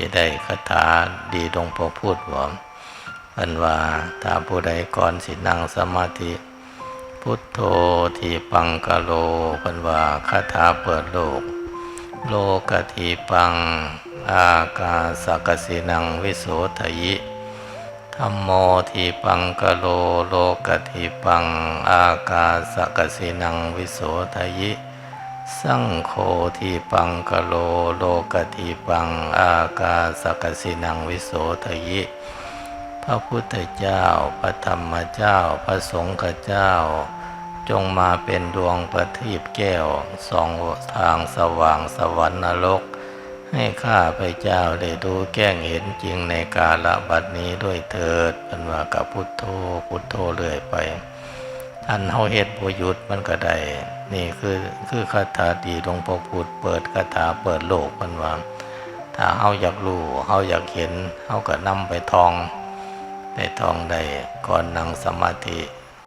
จะได้คาถาดีหลวงพอพูดหว่าเพิ่นว่าถ้าผู้ใดก่อนสินั่งสมาธิ พุทโธทีปังกะโลเพิ่นว่าคาถาเปิดโลก โลกทีปัง อากาสกสินังวิโสทยิธรรมโมทีปังกะโลโลกทีปัง อากาสกสินังวิโสทยิ สังโฆทีปังกะโลโลกทีปังอากาสกสินังวิโสทยิ พระพุทธเจ้า พระธรรมเจ้า พระสงฆ์เจ้า จงมาเป็นดวงประทีปแก้วสองทางสว่างสวรรค์นรก ให้ข้าพระเจ้าได้ดูแก้งเห็นจริงในกาลบัดนี้ด้วยเถิดเป็นว่ากับพุทโธพุทโธเรื่อยไป อันเฮาเฮ็ดบ่หยุดมันก็ได้ นี่คือคือคาถาดีหลวงพ่อพูดเปิดคาถาเปิดโลกมันว่าถ้าเฮาอยากรู้เฮาอยากเห็นเฮาก็นำไปทองได้ทองได้ก่อนนั่งสมาธิ